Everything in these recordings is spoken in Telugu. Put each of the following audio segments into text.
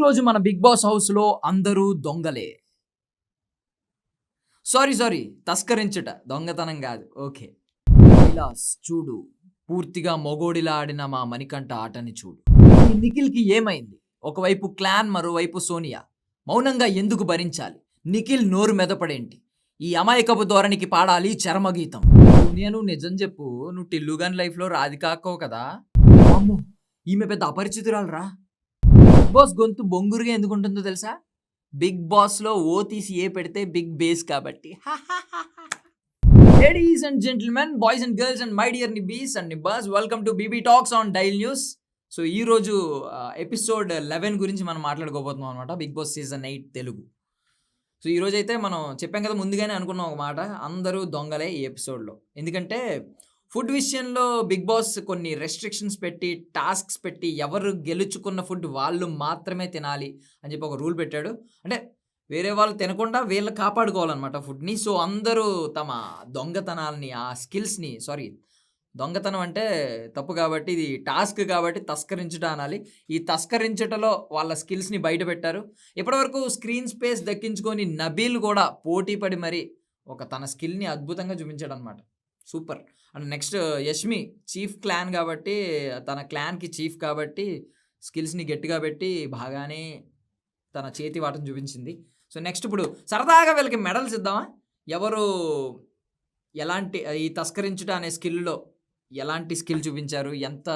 రోజు మన బిగ్ బాస్ హౌస్లో అందరూ దొంగలే. సారీ సారీ తస్కరించుట దొంగతనం కాదు. ఓకే. కైలాస్ చూడు పూర్తిగా మొగోడిలా ఆడిన మా మణికంఠ ఆటని చూడు. ఈ నిఖిల్కి ఏమైంది? ఒకవైపు క్లాన్ మరోవైపు సోనియా. మౌనంగా ఎందుకు భరించాలి? నిఖిల్ నోరు మెదపడేంటి? ఈ అమాయకపు ధోరణికి పాడాలి చరమగీతం. నేను నిజం చెప్పు నువ్వు టిల్లుగాన్ లైఫ్లో రాధికాకో కదా? అమ్మో ఈమె పెద్ద అపరిచితురాలరా. బిగ్ బాస్ గొంతు బొంగురుగా ఎందుకు ఉంటుందో తెలుసా? బిగ్ బాస్లో ఓ తీసి ఏ పెడితే బిగ్ బేస్ కాబట్టి. Ladies and gentlemen boys and girls and my dear నిబీస్ and నిబాస్ welcome to BB talks on Dial news so ఈ రోజు ఎపిసోడ్ లెవెన్ గురించి మనం మాట్లాడుకోబోతున్నాం అనమాట Bigg Boss season eight Telugu. So ఈ రోజు అయితే మనం చెప్పాం కదా ముందుగానే అనుకున్నాం ఒక మాట. అందరూ దొంగలే ఈ ఎపిసోడ్లో ఎందుకంటే ఫుడ్ విషయంలో బిగ్ బాస్ కొన్ని రెస్ట్రిక్షన్స్ పెట్టి టాస్క్స్ పెట్టి ఎవరు గెలుచుకున్న ఫుడ్ వాళ్ళు మాత్రమే తినాలి అని చెప్పి ఒక రూల్ పెట్టాడు. అంటే వేరే వాళ్ళు తినకుండా వీళ్ళు కాపాడుకోవాలన్నమాట ఫుడ్ని. సో అందరూ తమ దొంగతనాల్ని ఆ స్కిల్స్ని సారీ దొంగతనం అంటే తప్పు కాబట్టి ఇది టాస్క్ కాబట్టి తస్కరించట అనాలి. ఈ తస్కరించుటలో వాళ్ళ స్కిల్స్ని బయట పెట్టారు. ఇప్పటివరకు స్క్రీన్ స్పేస్ దక్కించుకొని నబీల్ కూడా పోటీ పడి మరి ఒక తన స్కిల్ని అద్భుతంగా చూపించాడు అనమాట super. And next Yashmi chief clan కాబట్టి తన క్లాన్కి చీఫ్ కాబట్టి స్కిల్స్ని గట్టిగా పెట్టి బాగానే తన చేతి వాటను చూపించింది. సో నెక్స్ట్ ఇప్పుడు సరదాగా వీళ్ళకి మెడల్స్ ఇద్దామా? ఎవరు ఎలాంటి ఈ తస్కరించుట అనే స్కిల్లో ఎలాంటి స్కిల్ చూపించారు? ఎంత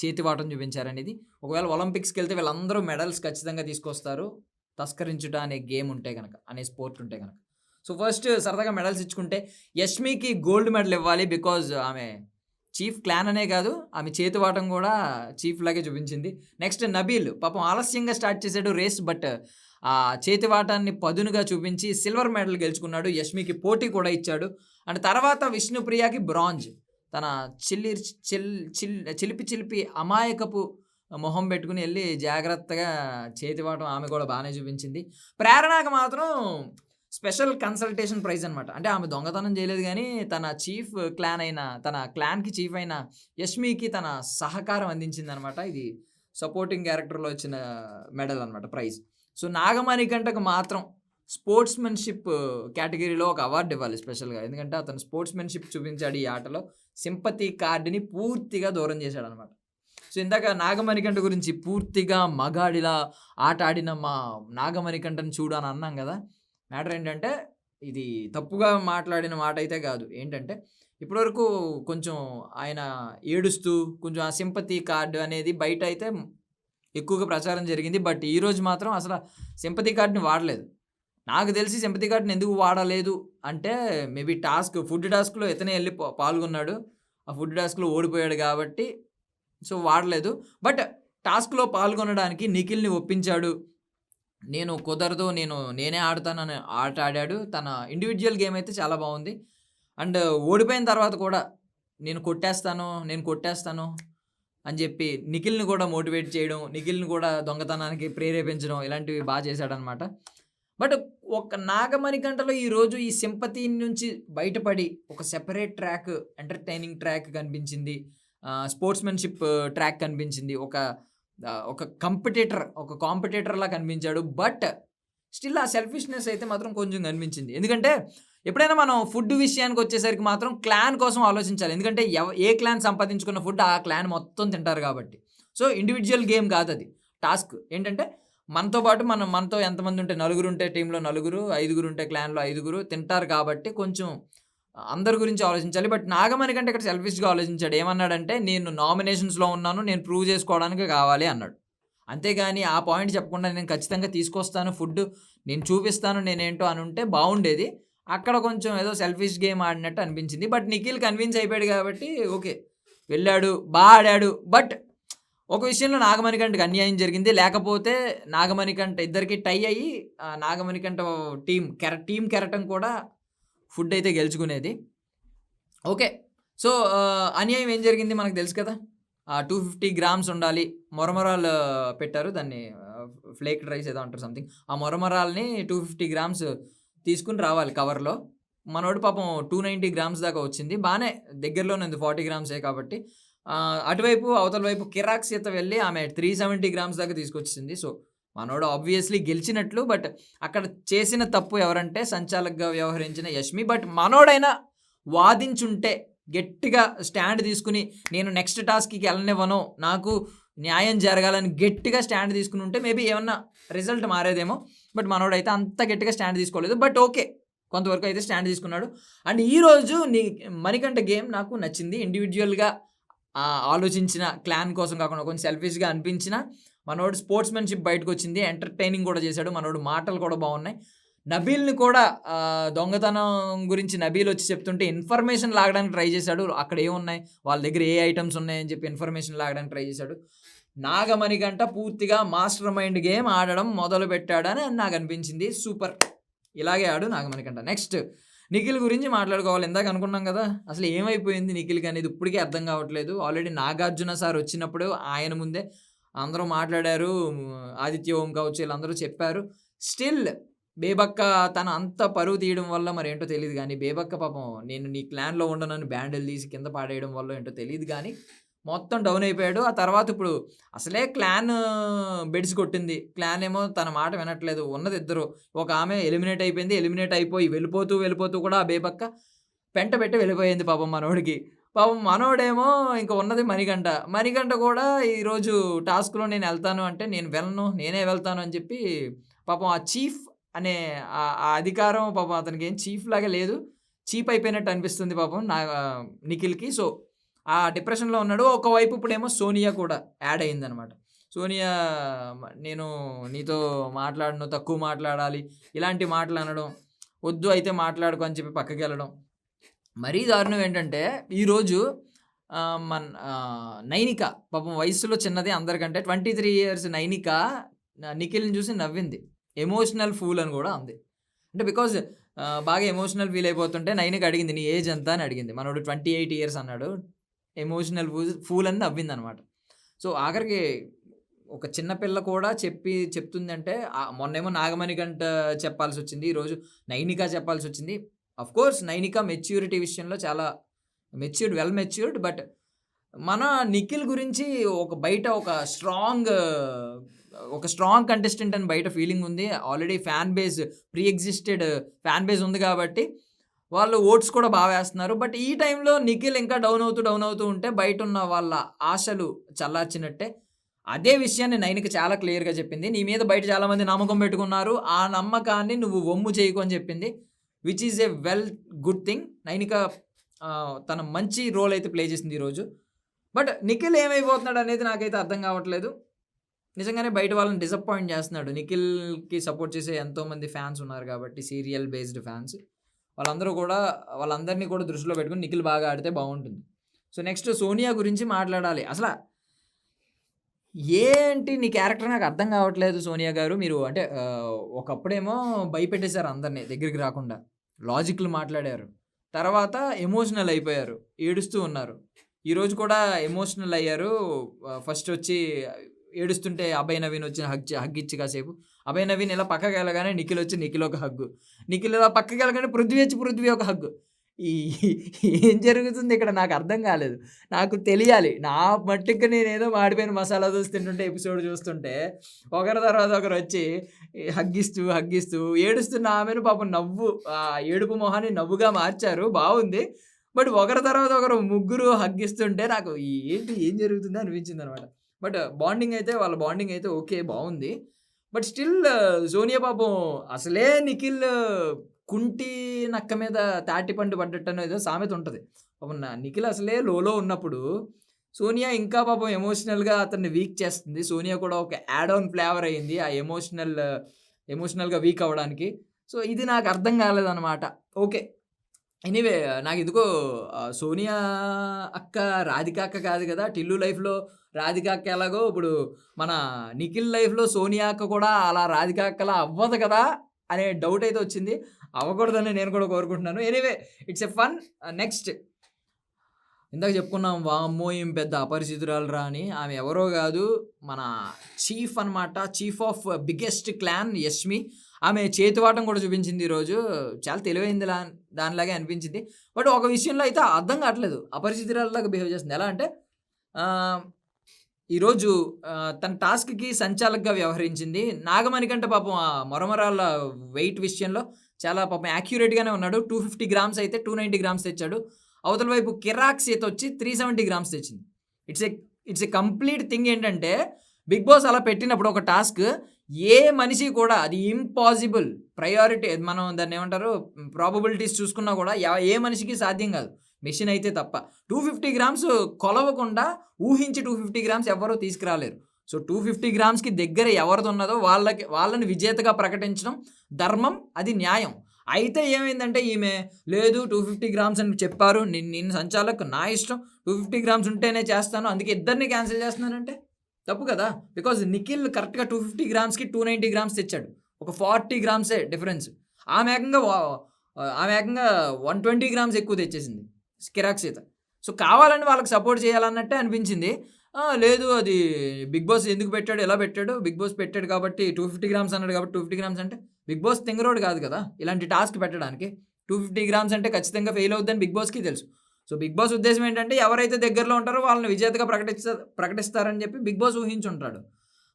చేతి వాటం చూపించారు అనేది. ఒకవేళ ఒలింపిక్స్కి వెళ్తే వీళ్ళందరూ మెడల్స్ ఖచ్చితంగా తీసుకొస్తారు. తస్కరించుట అనే గేమ్ ఉంటే కనుక అనే స్పోర్ట్ ఉంటే కనుక సో ఫస్ట్ సరదాగా మెడల్స్ ఇచ్చుకుంటే యష్మికి గోల్డ్ మెడల్ ఇవ్వాలి బికాజ్ ఆమె చీఫ్ క్లాన్ అనే కాదు ఆమె చేతి వాటం కూడా చీఫ్ లాగే చూపించింది. నెక్స్ట్ నబీల్ పాపం ఆలస్యంగా స్టార్ట్ చేశాడు రేస్ బట్ ఆ చేతి వాటాన్ని పదునుగా చూపించి సిల్వర్ మెడల్ గెలుచుకున్నాడు. యష్మికి పోటీ కూడా ఇచ్చాడు. అండ్ తర్వాత విష్ణుప్రియకి బ్రాంజ్ తన చిల్లి చిల్ చిల్ చిలిపి చిలిపి అమాయకపు మొహం పెట్టుకుని వెళ్ళి జాగ్రత్తగా చేతి వాటం ఆమె కూడా బాగానే చూపించింది. ప్రేరణకు మాత్రం స్పెషల్ కన్సల్టేషన్ ప్రైజ్ అనమాట అంటే ఆమె దొంగతనం చేయలేదు కానీ తన చీఫ్ క్లాన్ అయిన తన క్లాన్కి చీఫ్ అయిన యష్మికి తన సహకారం అందించింది అనమాట ఇది సపోర్టింగ్ క్యారెక్టర్లో వచ్చిన మెడల్ అనమాట ప్రైజ్. సో నాగమణి కంటకు మాత్రం స్పోర్ట్స్మెన్షిప్ కేటగిరీలో ఒక అవార్డు ఇవ్వాలి స్పెషల్గా. ఎందుకంటే అతను స్పోర్ట్స్మెన్షిప్ చూపించాడు ఈ ఆటలో. సింపతి కార్డుని పూర్తిగా దూరం చేశాడు అనమాట సో ఇందాక నాగమణికంఠ గురించి పూర్తిగా మగాడిలా ఆట ఆడిన మా నాగమణికంఠని చూడు అని అన్నాం కదా. మ్యాటర్ ఏంటంటే ఇది తప్పుగా మాట్లాడిన మాట అయితే కాదు. ఏంటంటే ఇప్పటివరకు కొంచెం ఆయన ఏడుస్తూ కొంచెం ఆ సింపతి కార్డు అనేది బయట అయితే ఎక్కువగా ప్రచారం జరిగింది. బట్ ఈరోజు మాత్రం అసలు సింపతి కార్డుని వాడలేదు. నాకు తెలిసి సింపతి కార్డుని ఎందుకు వాడలేదు అంటే మేబీ టాస్క్ ఫుడ్ టాస్క్లో ఇతనే వెళ్ళి పాల్గొన్నాడు. ఆ ఫుడ్ టాస్క్లో ఓడిపోయాడు కాబట్టి సో వాడలేదు. బట్ టాస్క్లో పాల్గొనడానికి నిఖిల్ని ఒప్పించాడు. నేను కుదరదు నేను నేనే ఆడతానని ఆట ఆడాడు. తన ఇండివిజువల్ గేమ్ అయితే చాలా బాగుంది. అండ్ ఓడిపోయిన తర్వాత కూడా నేను కొట్టేస్తాను నేను కొట్టేస్తాను అని చెప్పి నిఖిల్ని కూడా మోటివేట్ చేయడం నిఖిల్ని కూడా దొంగతనానికి ప్రేరేపించడం ఇలాంటివి బాగా చేశాడనమాట. బట్ ఒక నాగమణి గంటలో ఈరోజు ఈ సింపతి నుంచి బయటపడి ఒక సెపరేట్ ట్రాక్ ఎంటర్టైనింగ్ ట్రాక్ కనిపించింది. స్పోర్ట్స్మెన్షిప్ ట్రాక్ కనిపించింది. ఒక ఒక కంపిటేటర్ ఒక కాంపిటేటర్లా కనిపించాడు. బట్ స్టిల్ ఆ సెల్ఫిష్నెస్ అయితే మాత్రం కొంచెం కనిపించింది. ఎందుకంటే ఎప్పుడైనా మనం ఫుడ్ విషయానికి వచ్చేసరికి మాత్రం క్లాన్ కోసం ఆలోచించాలి. ఎందుకంటే ఎవ- ఏ క్లాన్ సంపాదించుకున్న ఫుడ్ ఆ క్లాన్ మొత్తం తింటారు కాబట్టి. సో ఇండివిజువల్ గేమ్ కాదు అది. టాస్క్ ఏంటంటే మనతో పాటు మనం మనతో ఎంతమంది ఉంటే నలుగురు ఉంటే టీంలో నలుగురు ఐదుగురు ఉంటే క్లాన్లో ఐదుగురు తింటారు కాబట్టి కొంచెం అందరి గురించి ఆలోచించాలి. బట్ నాగమణి కంటే ఇక్కడ సెల్ఫిష్గా ఆలోచించాడు. ఏమన్నాడంటే నేను నామినేషన్స్లో ఉన్నాను. నేను ప్రూవ్ చేసుకోవడానికి కావాలి అన్నాడు. అంతేగాని ఆ పాయింట్ చెప్పకుండా నేను ఖచ్చితంగా తీసుకొస్తాను ఫుడ్ నేను చూపిస్తాను నేనేంటో అని ఉంటే బాగుండేది. అక్కడ కొంచెం ఏదో సెల్ఫిష్ గేమ్ ఆడినట్టు అనిపించింది. బట్ నిఖిల్ కన్విన్స్ అయిపోయాడు కాబట్టి ఓకే. వెళ్ళాడు బాగా ఆడాడు. బట్ ఒక విషయంలో నాగమణికంటకి అన్యాయం జరిగింది. లేకపోతే నాగమణికంట ఇద్దరికి టై అయ్యి నాగమణికంఠ నాగమణికంట టీం కెర టీం కెరటం కూడా ఫుడ్ అయితే గెలుచుకునేది. ఓకే. సో అన్యాయం ఏం జరిగింది మనకు తెలుసు కదా? టూ ఫిఫ్టీ గ్రామ్స్ ఉండాలి. మొరమరాలు పెట్టారు. దాన్ని ఫ్లేక్డ్ రైస్ ఏదో అంటారు సంథింగ్ ఆ మొరమరాల్ని టూ ఫిఫ్టీ గ్రామ్స్ తీసుకుని రావాలి కవర్లో. మనోడు పాపం టూ నైంటీ గ్రామ్స్ దాకా వచ్చింది. బాగానే దగ్గరలోనే ఉంది ఫార్టీ గ్రామ్సే కాబట్టి. అటువైపు అవతల వైపు కిరాక్స్ ఈత వెళ్ళి ఆమె త్రీ సెవెంటీ గ్రామ్స్ దాకా తీసుకొచ్చింది. సో మనోడు ఆబ్వియస్లీ గెలిచినట్లు బట్ అక్కడ చేసిన తప్పు ఎవరంటే సంచాలకుగా వ్యవహరించిన యష్మి. బట్ మనోడైనా వాదించుంటే గట్టిగా స్టాండ్ తీసుకుని నేను నెక్స్ట్ టాస్క్కి వెళ్ళనివ్వను నాకు న్యాయం జరగాలని గట్టిగా స్టాండ్ తీసుకుని ఉంటే మేబీ ఏమన్నా రిజల్ట్ మారేదేమో. బట్ మనోడైతే అంత గట్టిగా స్టాండ్ తీసుకోలేదు. బట్ ఓకే కొంతవరకు అయితే స్టాండ్ తీసుకున్నాడు. అండ్ ఈరోజు నీ మణికంఠ గేమ్ నాకు నచ్చింది. ఇండివిజువల్గా ఆలోచించిన క్లాన్ కోసం కాకుండా కొంచెం సెల్ఫిష్గా అనిపించిన మనోడు స్పోర్ట్స్మెన్షిప్ బయటకు వచ్చింది ఎంటర్టైనింగ్ కూడా చేశాడు మనోడు మాటలు కూడా బాగున్నాయి నబీల్ని కూడా దొంగతనం గురించి నబీల్ వచ్చి చెప్తుంటే ఇన్ఫర్మేషన్ లాగడానికి ట్రై చేశాడు. అక్కడ ఏమున్నాయి? వాళ్ళ దగ్గర ఏ ఐటమ్స్ ఉన్నాయని చెప్పి ఇన్ఫర్మేషన్ లాగడానికి ట్రై చేశాడు. నాగమణి గంట పూర్తిగా మాస్టర్ మైండ్ గేమ్ ఆడడం మొదలు పెట్టాడని నాకు అనిపించింది. సూపర్. ఇలాగే ఆడు నాగమణి గంట. నెక్స్ట్ నిఖిల్ గురించి మాట్లాడుకోవాలి. ఇందాక అనుకున్నాం కదా అసలు ఏమైపోయింది నిఖిల్కి అనేది ఇప్పటికీ అర్థం కావట్లేదు. ఆల్రెడీ నాగార్జున సార్ వచ్చినప్పుడు ఆయన ముందే అందరూ మాట్లాడారు ఆదిత్య ఓం కావచ్చు వీళ్ళందరూ చెప్పారు. స్టిల్ బేబక్క తను అంత పరువు తీయడం వల్ల మరి ఏంటో తెలియదు కానీ బేబక్క పాపం నేను నీ క్లాన్లో ఉండనని బ్యాండిల్ తీసి కింద పాడేయడం వల్ల ఏంటో తెలియదు కానీ మొత్తం డౌన్ అయిపోయాడు. ఆ తర్వాత ఇప్పుడు అసలే క్లాన్ బెడ్స్ కొట్టింది. క్లాన్ ఏమో తన మాట వినట్లేదు. ఉన్నది ఇద్దరు. ఒక ఆమె ఎలిమినేట్ అయిపోయింది. ఎలిమినేట్ అయిపోయి వెళ్ళిపోతూ వెళ్ళిపోతూ కూడా ఆ బేబక్క పెంట పెట్టి వెళ్ళిపోయింది పాపం మనోడికి. పాపం మనోడేమో ఇంకా ఉన్నది మణిగంట. మణిగంట కూడా ఈరోజు టాస్క్లో నేను వెళ్తాను అంటే నేను వెళ్ళను నేనే వెళ్తాను అని చెప్పి పాపం ఆ చీఫ్ అనే ఆ అధికారం పాపం అతనికి ఏం చీఫ్ లాగా లేదు. చీప్ అయిపోయినట్టు అనిపిస్తుంది పాపం నా నిఖిల్కి. సో ఆ డిప్రెషన్లో ఉన్నాడు. ఒకవైపు ఇప్పుడేమో సోనియా కూడా యాడ్ అయిందనమాట. సోనియా నేను నీతో మాట్లాడను తక్కువ మాట్లాడాలి ఇలాంటి మాటలు అనడం వద్దు అయితే మాట్లాడుకో అని చెప్పి పక్కకి వెళ్ళడం మరీ దారుణం ఏంటంటే ఈరోజు మన నైనిక పాపం వయసులో చిన్నది అందరికంటే ట్వంటీ త్రీ ఇయర్స్ నైనిక నిఖిల్ని చూసి నవ్వింది. ఎమోషనల్ ఫూల్ అని కూడా అంది. అంటే బికాజ్ బాగా ఎమోషనల్ ఫీల్ అయిపోతుంటే నైనిక అడిగింది నీ ఏజ్ ఎంత? అని అడిగింది. మనోడు ట్వంటీ ఎయిట్ ఇయర్స్ అన్నాడు. ఎమోషనల్ ఫూల్ ఫూల్ అని నవ్వింది అనమాట సో ఆఖరికి ఒక చిన్న పిల్ల కూడా చెప్పి చెప్తుందంటే మొన్నేమో నాగమణి గంట చెప్పాల్సి వచ్చింది ఈరోజు నైనిక చెప్పాల్సి వచ్చింది అఫ్ కోర్స్ నైనిక మెచ్యూరిటీ విషయంలో చాలా మెచ్యూర్డ్ వెల్ మెచ్యూర్డ్ బట్ మన నిఖిల్ గురించి ఒక బయట ఒక స్ట్రాంగ్ ఒక స్ట్రాంగ్ కంటెస్టెంట్ అని బయట ఫీలింగ్ ఉంది. Already fan base pre existed fan base ఉంది కాబట్టి వాళ్ళు ఓట్స్ కూడా బాగా వేస్తున్నారు. బట్ ఈ టైంలో నిఖిల్ ఇంకా డౌన్ అవుతూ డౌన్ అవుతూ ఉంటే బయట ఉన్న వాళ్ళ ఆశలు చల్లార్చినట్టే. అదే విషయాన్ని నైన్కి చాలా క్లియర్గా చెప్పింది. నీ మీద బయట చాలామంది నమ్మకం పెట్టుకున్నారు. ఆ నమ్మకాన్ని నువ్వు ఒమ్ము చేయకు అని చెప్పింది. Which is a well good thing Nainika తన మంచి రోల్ అయితే ప్లే చేసింది ఈరోజు బట్ నిఖిల్ ఏమైపోతున్నాడు అనేది నాకైతే అర్థం కావట్లేదు. నిజంగానే బయట వాళ్ళని డిసప్పాయింట్ చేస్తున్నాడు. నిఖిల్కి సపోర్ట్ చేసే ఎంతోమంది ఫ్యాన్స్ ఉన్నారు కాబట్టి సీరియల్ బేస్డ్ ఫ్యాన్స్ వాళ్ళందరూ కూడా వాళ్ళందరినీ కూడా దృష్టిలో పెట్టుకుని నిఖిల్ బాగా ఆడితే బాగుంటుంది. సో నెక్స్ట్ సోనియా గురించి మాట్లాడాలి. అసలు ఏంటి నీ క్యారెక్టర్ నాకు అర్థం కావట్లేదు సోనియా గారు? మీరు అంటే ఒకప్పుడేమో భయపెట్టేశారు అందరినీ దగ్గరికి రాకుండా. లాజిక్లు మాట్లాడారు. తర్వాత ఎమోషనల్ అయిపోయారు. ఏడుస్తూ ఉన్నారు. ఈరోజు కూడా ఎమోషనల్ అయ్యారు. ఫస్ట్ వచ్చి ఏడుస్తుంటే అభయ నవీన్ వచ్చి హగ్ హగ్ ఇచ్చి కాసేపు. అభయ నవీన్ ఇలా పక్కకి వెళ్ళగానే నిఖిల్ వచ్చి నిఖిల్ ఒక హగ్గు నిఖిల్ ఇలా పక్కకి వెళ్ళగానే పృథ్వీ వచ్చి పృథ్వీ ఒక హగ్గు ఈ ఏం జరుగుతుంది ఇక్కడ నాకు అర్థం కాలేదు. నాకు తెలియాలి. నా మట్టుకు నేను ఏదో మాడిపోయిన మసాలా దోశ తింటుంటే ఎపిసోడ్ చూస్తుంటే ఒకరి తర్వాత ఒకరు వచ్చి హగ్గిస్తూ హగ్గిస్తూ ఏడుస్తున్న ఆమెను పాపం నవ్వు ఆ ఏడుపు మొహాన్ని నవ్వుగా మార్చారు. బాగుంది. బట్ ఒకరి తర్వాత ఒకరు ముగ్గురు హగ్గిస్తుంటే నాకు ఏంటి ఏం జరుగుతుంది అనిపించింది అనమాట. బట్ బాండింగ్ అయితే వాళ్ళ బాండింగ్ అయితే ఓకే బాగుంది. బట్ స్టిల్ సోనియా పాపం అసలే నిఖిల్ కుంటి నక్క మీద తాటి పండు పడ్డట్టు ఏదో సామెత ఉంటుంది. పాపం నిఖిల్ అసలే లోలో ఉన్నప్పుడు సోనియా ఇంకా పాపం ఎమోషనల్గా అతన్ని వీక్ చేస్తుంది. సోనియా కూడా ఒక యాడ్ ఆన్ ఫ్లేవర్ అయింది ఆ ఎమోషనల్ ఎమోషనల్గా వీక్ అవ్వడానికి. సో ఇది నాకు అర్థం కాలేదన్నమాట. ఓకే. ఎనీవే నాకు ఎందుకో సోనియా అక్క రాధిక అక్క కాదు కదా టిల్లు లైఫ్లో రాధిక అక్క ఎలాగో ఇప్పుడు మన నిఖిల్ లైఫ్లో సోనియా అక్క కూడా అలా రాధిక అక్కలా అవ్వదు కదా అనే డౌట్ అయితే వచ్చింది. అవ్వకూడదని నేను కూడా కోరుకుంటున్నాను. Anyway it's a fun next ఇందాక చెప్పుకున్నాం వామ్మో ఏం పెద్ద అపరిచితురాలు రా అని. ఆమె ఎవరో కాదు మన చీఫ్ అన్నమాట chief of biggest clan Yashmi ఆమె చేతివాటం కూడా చూపించింది ఈరోజు. చాలా తెలివైంది దానిలాగే అనిపించింది. బట్ ఒక విషయంలో అయితే అర్థం కావట్లేదు. అపరిచితురాలలాగా బిహేవ్ చేస్తుంది. ఎలా అంటే ఈరోజు తన టాస్క్కి సంచాలకగా వ్యవహరించింది. నాగమణికంటే పాపం ఆ మొరమరాల వెయిట్ విషయంలో చాలా పాపం యాక్యురేట్గానే ఉన్నాడు. టూ ఫిఫ్టీ గ్రామ్స్ అయితే టూ నైంటీ గ్రామ్స్ తెచ్చాడు. అవతల వైపు కిరాక్ సీత వచ్చి త్రీ సెవెంటీ గ్రామ్స్ తెచ్చింది. It's a it's a complete thing ఏంటంటే బిగ్ బాస్ అలా పెట్టినప్పుడు ఒక టాస్క్ ఏ మనిషి కూడా అది ఇంపాసిబుల్ ప్రయారిటీ మనం దాన్ని ఏమంటారు ప్రాబబిలిటీస్ చూసుకున్నా కూడా ఏ మనిషికి సాధ్యం కాదు. మెషిన్ అయితే తప్ప. టూ ఫిఫ్టీ గ్రామ్స్ కొలవకుండా ఊహించి టూ ఫిఫ్టీ గ్రామ్స్ ఎవ్వరూ తీసుకురాలేరు. సో టూ ఫిఫ్టీ గ్రామ్స్కి దగ్గర ఎవరిది ఉన్నదో వాళ్ళకి వాళ్ళని విజేతగా ప్రకటించడం ధర్మం అది న్యాయం. అయితే ఏమైందంటే ఈమె లేదు టూ ఫిఫ్టీ గ్రామ్స్ అని చెప్పారు నిన్ను నిన్ను సంచాలకు నా ఇష్టం టూ ఫిఫ్టీ గ్రామ్స్ ఉంటేనే చేస్తాను అందుకే ఇద్దరిని క్యాన్సిల్ చేస్తున్నానంటే తప్పు కదా. బికాజ్ నిఖిల్ కరెక్ట్గా టూ ఫిఫ్టీ గ్రామ్స్కి టూ నైంటీ గ్రామ్స్ తెచ్చాడు. ఒక ఫార్టీ గ్రామ్సే డిఫరెన్స్. ఆమె ఏకంగా ఆమె ఏకంగా వన్ ట్వంటీ గ్రామ్స్ ఎక్కువ తెచ్చేసింది కిరాక్ సీత. సో కావాలని వాళ్ళకి సపోర్ట్ చేయాలన్నట్టే అనిపించింది. లేదు అది బిగ్ బాస్ ఎందుకు పెట్టాడు ఎలా పెట్టాడు? బిగ్ బాస్ పెట్టాడు కాబట్టి టూ ఫిఫ్టీ గ్రామ్స్ అన్నాడు కాబట్టి టూ ఫిఫ్టీ గ్రామ్స్ అంటే బిగ్ బాస్ తింగరోడ్ కాదు కదా? ఇలాంటి టాస్క్ పెట్టడానికి టూ ఫిఫ్టీ గ్రామ్స్ అంటే ఖచ్చితంగా ఫెయిల్ అవుద్దని బిగ్ బాస్కి తెలుసు. సో బిగ్ బాస్ ఉద్దేశం ఏంటంటే ఎవరైతే దగ్గరలో ఉంటారో వాళ్ళని విజేతగా ప్రకటిస్తా ప్రకటిస్తారని చెప్పి బిగ్ బాస్ ఊహించుంటాడు.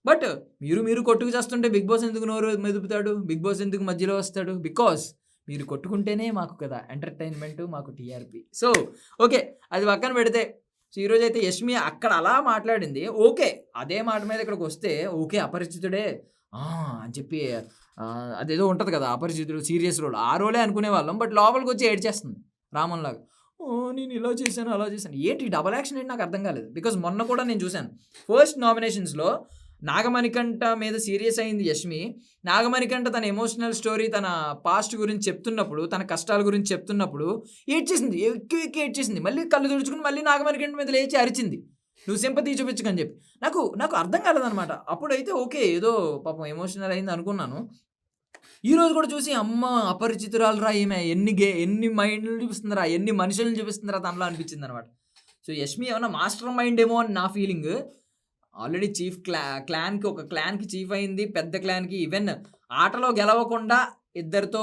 బట్ మీరు మీరు కొట్టుకు చేస్తుంటే బిగ్ బాస్ ఎందుకు నోరు మెదుపుతాడు? బిగ్ బాస్ ఎందుకు మధ్యలో వస్తాడు? బికాస్ మీరు కొట్టుకుంటేనే మాకు కదా ఎంటర్టైన్మెంట్ మాకు టీఆర్పీ. సో ఓకే అది పక్కన పెడితే సో ఈరోజు అయితే యష్మి అక్కడ అలా మాట్లాడింది. ఓకే అదే మాట మీద ఇక్కడికి వస్తే ఓకే అపరిచితుడే. అని చెప్పి అదేదో ఉంటుంది కదా అపరిచితుడు సీరియస్ రోల్. ఆ రోలే అనుకునే వాళ్ళం బట్ లోపలికి వచ్చి ఏడ్చేస్తుంది రామన్లాగా ఓ నేను ఇలా చేశాను అలా చేశాను. ఏంటి డబల్ యాక్షన్ ఏంటి నాకు అర్థం కాలేదు. బికాజ్ మొన్న కూడా నేను చూశాను. ఫస్ట్ నామినేషన్స్లో నాగమణికంఠ మీద సీరియస్ అయింది యష్మి. నాగమణికంఠ తన ఎమోషనల్ స్టోరీ తన పాస్ట్ గురించి చెప్తున్నప్పుడు తన కష్టాల గురించి చెప్తున్నప్పుడు ఏడ్చేసింది. ఎక్కువ ఎక్కువ ఏడ్చేసింది. మళ్ళీ కళ్ళు తుడుచుకుని మళ్ళీ నాగమణికంఠ మీద లేచి అరిచింది. నువ్వు సింపతి చూపించుకని చెప్పి. నాకు నాకు అర్థం కాలేదనమాట అప్పుడైతే ఓకే ఏదో పాపం ఎమోషనల్ అయింది అనుకున్నాను. ఈరోజు కూడా చూసి అమ్మ అపరిచితురాలురా ఈమె. ఎన్ని గే ఎన్ని మైండ్లు చూపిస్తుందిరా. ఎన్ని మనుషులను చూపిస్తుందిరా తనలో అనిపించింది అనమాట సో యష్మి ఏమన్నా మాస్టర్ మైండ్ ఏమో అని నా ఫీలింగ్ ఆల్రెడీ చీఫ్ క్లా క్లాన్కి ఒక క్లాన్కి చీఫ్ అయింది పెద్ద క్లాన్కి ఈవెన్ ఆటలో గెలవకుండా ఇద్దరితో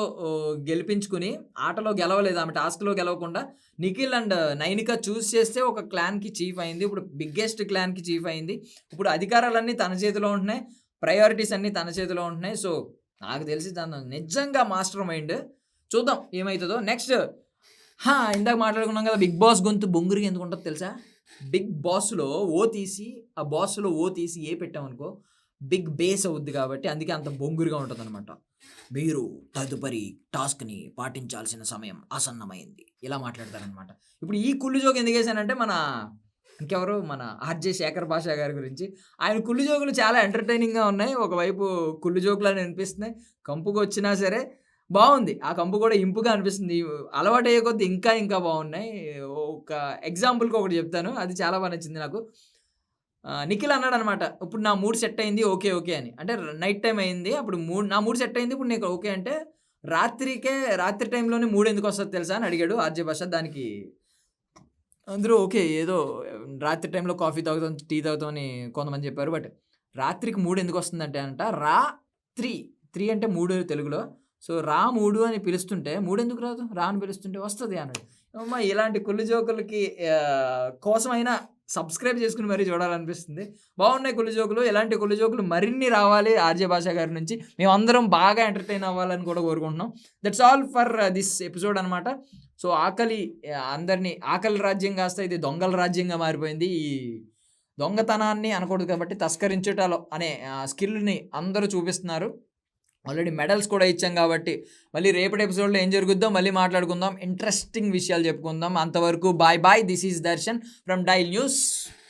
గెలిపించుకుని ఆటలో గెలవలేదు ఆమె టాస్క్లో గెలవకుండా నిఖిల్ అండ్ నైనిక చూస్ చేస్తే ఒక క్లాన్కి చీఫ్ అయింది. ఇప్పుడు బిగ్గెస్ట్ క్లాన్కి చీఫ్ అయింది. ఇప్పుడు అధికారాలన్నీ తన చేతిలో ఉంటున్నాయి ప్రయారిటీస్ అన్నీ తన చేతిలో ఉంటున్నాయి. సో నాకు తెలిసి తను నిజంగా మాస్టర్ మైండ్ చూద్దాం ఏమవుతుందో నెక్స్ట్ హా ఇందాక మాట్లాడుకున్నాం కదా బిగ్ బాస్ గొంతు బొంగురికి ఎందుకు ఉంటుందో తెలుసా? బిగ్ బాస్లో ఓ తీసి ఆ బాస్లో ఓ తీసి ఏ పెట్టామనుకో బిగ్ బేస్ అవుద్ది కాబట్టి అందుకే అంత బొంగురుగా ఉంటుంది అనమాట మీరు తదుపరి టాస్క్ని పాటించాల్సిన సమయం ఆసన్నమైంది. ఇలా మాట్లాడతారనమాట ఇప్పుడు ఈ కుళ్ళు జోక్ ఎందుకు వేసానంటే మన ఇంకెవరు? మన ఆర్జే శేఖర్ భాషా గారి గురించి. ఆయన కుళ్ళు జోకులు చాలా ఎంటర్టైనింగ్గా ఉన్నాయి. ఒకవైపు కుళ్ళు జోకులు అని అనిపిస్తున్నాయి. కంపుకు వచ్చినా సరే బాగుంది. ఆ కంపు కూడా ఇంపుగా అనిపిస్తుంది. అలవాటు అయ్యే కొద్దీ ఇంకా ఇంకా బాగున్నాయి. ఒక ఎగ్జాంపుల్కి ఒకటి చెప్తాను. అది చాలా బాగా నచ్చింది నాకు. నిఖిల్ అన్నాడు అనమాట ఇప్పుడు నా మూడ్ సెట్ అయింది ఓకే ఓకే అని. అంటే నైట్ టైం అయింది అప్పుడు మూడ్ నా మూడ్ సెట్ అయింది ఇప్పుడు నీకు ఓకే అంటే రాత్రికే రాత్రి టైంలోనే మూడు ఎందుకు వస్తుంది తెలుసా అని అడిగాడు ఆర్జే భాష దానికి. అందరూ ఓకే ఏదో రాత్రి టైంలో కాఫీ తాగుతాం టీ తాగుతాం అని కొంతమంది చెప్పారు బట్ రాత్రికి మూడు ఎందుకు వస్తుందంటే అంట రా త్రీ త్రీ అంటే మూడు తెలుగులో. సో రా మూడు అని పిలుస్తుంటే మూడు ఎందుకు రాదు? రా అని పిలుస్తుంటే వస్తుంది అన్నాడు. అమ్మా ఇలాంటి కుళ్ళు జోకులకి కోసమైనా సబ్స్క్రైబ్ చేసుకుని మరీ చూడాలనిపిస్తుంది. బాగున్నాయి కుళ్ళు జోకులు. ఇలాంటి కుళ్ళు జోకులు మరిన్ని రావాలి ఆర్జే భాష గారి నుంచి. మేమందరం బాగా ఎంటర్టైన్ అవ్వాలని కూడా కోరుకుంటున్నాం. That's all for this episode అనమాట సో ఆకలి అందరినీ ఆకలి రాజ్యం కాస్త ఇది దొంగల రాజ్యంగా మారిపోయింది. ఈ దొంగతనాన్ని అనకూడదు కాబట్టి తస్కరించుటలో అనే స్కిల్ని అందరూ చూపిస్తున్నారు. ఆల్రెడీ మెడల్స్ కూడా ఇచ్చాం కాబట్టి మళ్ళీ రేపటి ఎపిసోడ్లో ఏం జరుగుద్దో మళ్ళీ మాట్లాడుకుందాం. ఇంట్రెస్టింగ్ విషయాలు చెప్పుకుందాం. అంతవరకు bye bye this is Darshan from Dial News